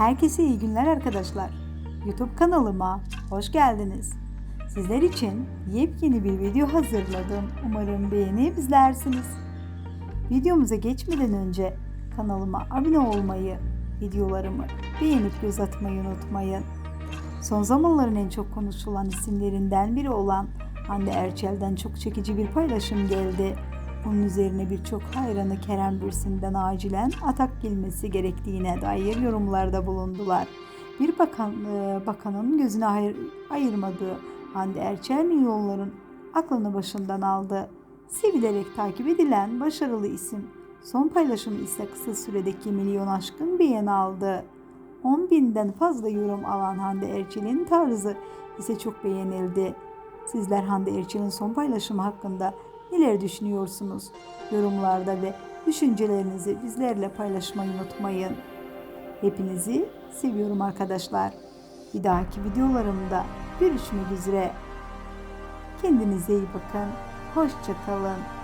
Herkese iyi günler arkadaşlar. YouTube kanalıma hoş geldiniz. Sizler için yepyeni bir video hazırladım. Umarım beğenip izlersiniz. Videomuza geçmeden önce kanalıma abone olmayı, videolarımı beğenip göz atmayı unutmayın. Son zamanların en çok konuşulan isimlerinden biri olan Hande Erçel'den çok çekici bir paylaşım geldi. Bunun üzerine birçok hayranı Kerem Bürsin'den acilen atak gelmesi gerektiğine dair yorumlarda bulundular. Bir bakan, e, bakanın gözüne hayır, ayırmadığı Hande Erçel milyonların aklını başından aldı. Sevilerek takip edilen başarılı isim son paylaşımı ise kısa süredeki milyon aşkın beğeni aldı. 10 binden fazla yorum alan Hande Erçel'in tarzı ise çok beğenildi. Sizler Hande Erçel'in son paylaşımı hakkında neler düşünüyorsunuz? Yorumlarda ve düşüncelerinizi bizlerle paylaşmayı unutmayın. Hepinizi seviyorum arkadaşlar. Bir dahaki videolarımda görüşmek üzere. Kendinize iyi bakın. Hoşçakalın.